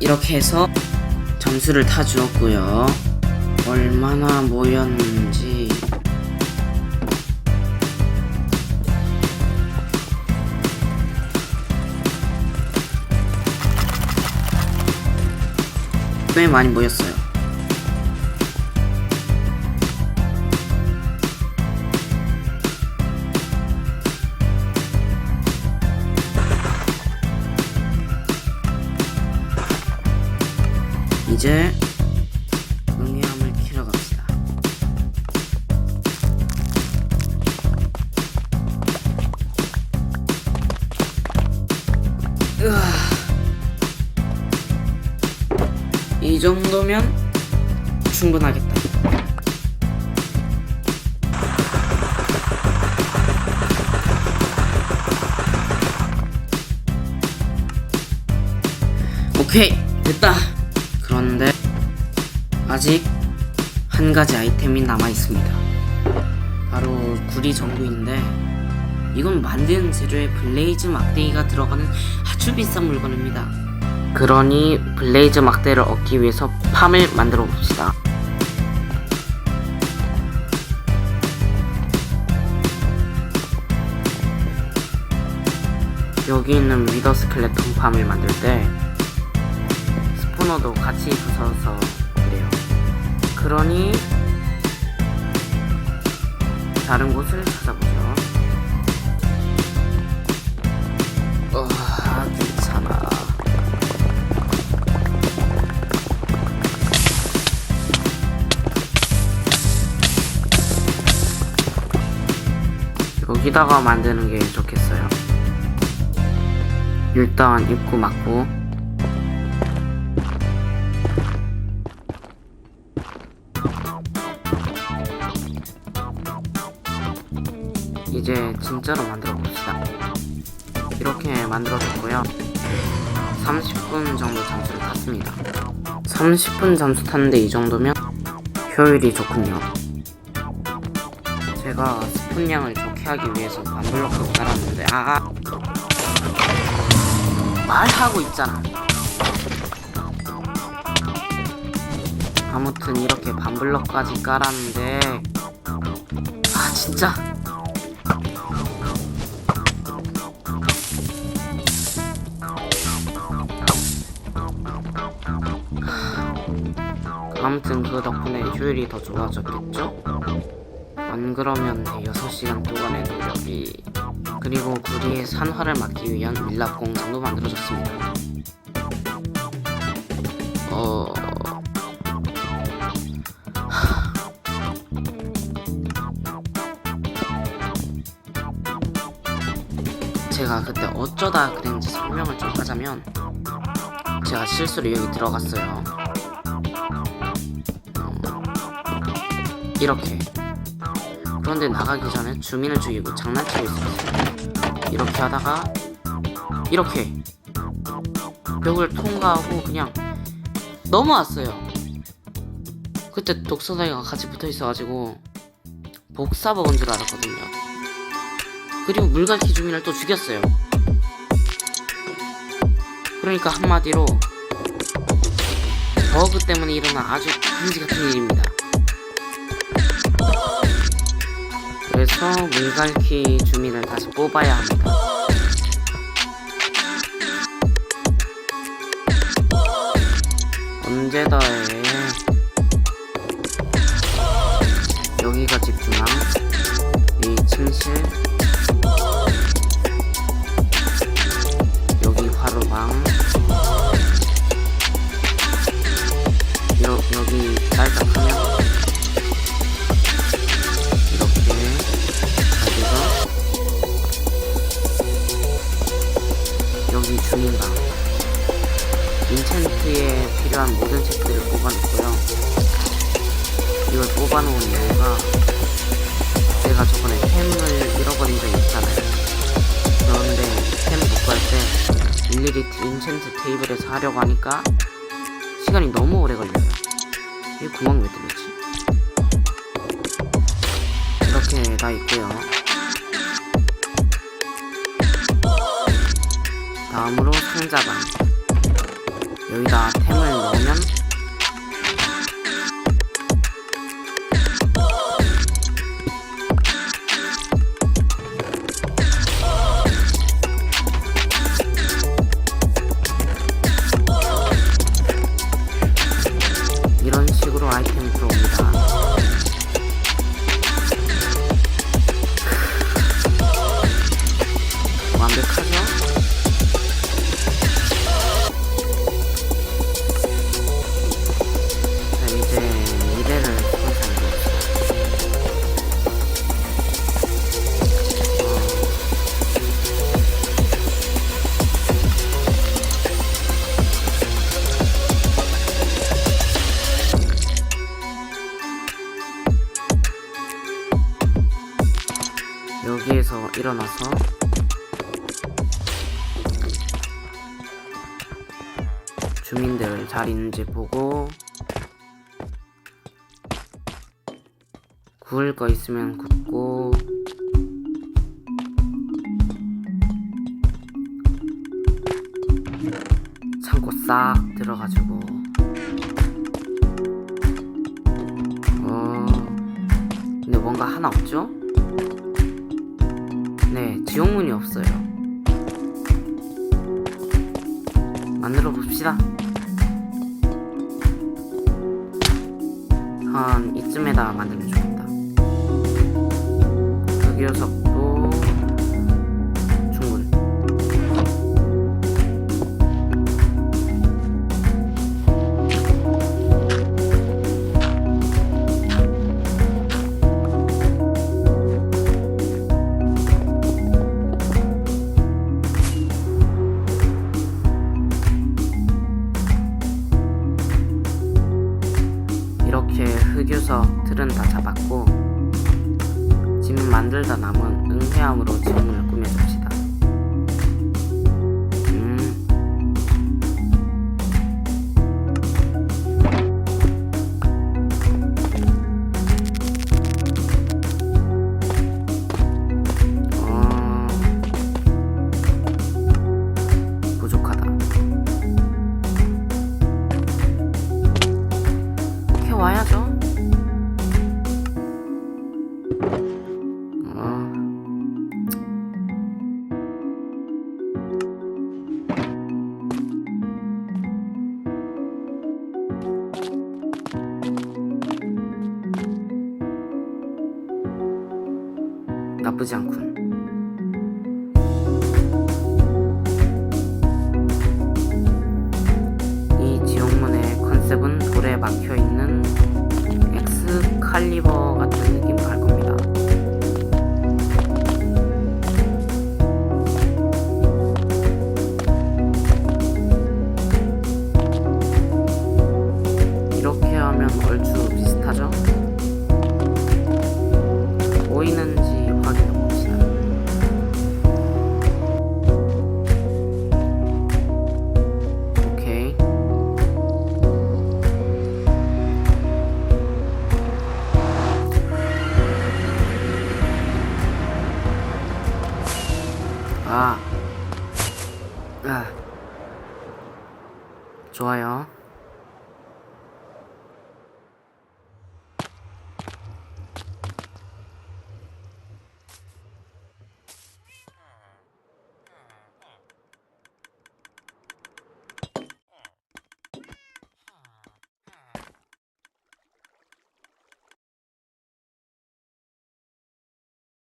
이렇게 해서 점수를 타 주었고요. 얼마나 모였는지 꽤 많이 모였어요. 정도면 충분하겠다. 오케이 됐다. 그런데 아직 한 가지 아이템이 남아 있습니다. 바로 구리 전구인데 이건 만드는 재료에 블레이즈 막대기가 들어가는 아주 비싼 물건입니다. 그러니 블레이즈 막대를 얻기 위해서 팜을 만들어 봅시다. 여기 있는 위더 스켈레톤 팜을 만들 때 스포너도 같이 부숴서 그래요. 그러니 다른 곳을 찾아보죠. 어, 여기다가 만드는 게 좋겠어요. 일단 입구 막고 이제 진짜로 만들어 봅시다. 이렇게 만들어줬고요. 30분 정도 잠수를 탔습니다. 30분 잠수 탔는데 이 정도면 효율이 좋군요. 제가 스푼 양을 좋게 하기 위해서 반블럭을 깔았는데 아 말하고 있잖아. 아무튼 이렇게 반블럭까지 깔았는데 아 진짜 아무튼 그 덕분에 효율이 더 좋아졌겠죠? 안 그러면 6시간 동안의 노력이 그리고 구리의 산화를 막기 위한 밀랍 공장도 만들어졌습니다. 어... 제가 그때 어쩌다 그랬는지 설명을 좀 하자면 제가 실수로 여기 들어갔어요. 음, 이렇게 그런데 나가기 전에 주민을 죽이고 장난치고 있었어요. 이렇게 하다가 이렇게 벽을 통과하고 그냥 넘어왔어요. 그때 독서다이가 같이 붙어 있어가지고 복사 먹은 줄 알았거든요. 그리고 물갈퀴 주민을 또 죽였어요. 그러니까 한마디로 버그 때문에 일어난 아주 금지 같은 일입니다. 그래서 물갈퀴 주민을 다시 뽑아야 합니다. 언제 더해? 여기가 집중함. 여기 주민방 인챈트에 필요한 모든 책들을 뽑아놓고요 이걸 뽑아놓은 이유가 제가 저번에 템을 잃어버린 적이 있잖아요 그런데 템 복구할 때 일일이 인챈트 테이블에서 하려고 하니까 시간이 너무 오래 걸려요 이 구멍 왜 뚫렸지? 이렇게 다 있고요. 다음으로 상자방. 여기다 템 여기에서 일어나서 주민들 잘 있는지 보고 구울 거 있으면 굽고 창고 싹 들어가지고 어 근데 뭔가 하나 없죠? 네 지옥문이 없어요 만들어 봅시다 한 이쯤에다 만들면 좋겠다. 그 녀석도 흑유석들은 다 잡았고 집 만들다 남은 응해암으로 지붕을 나쁘지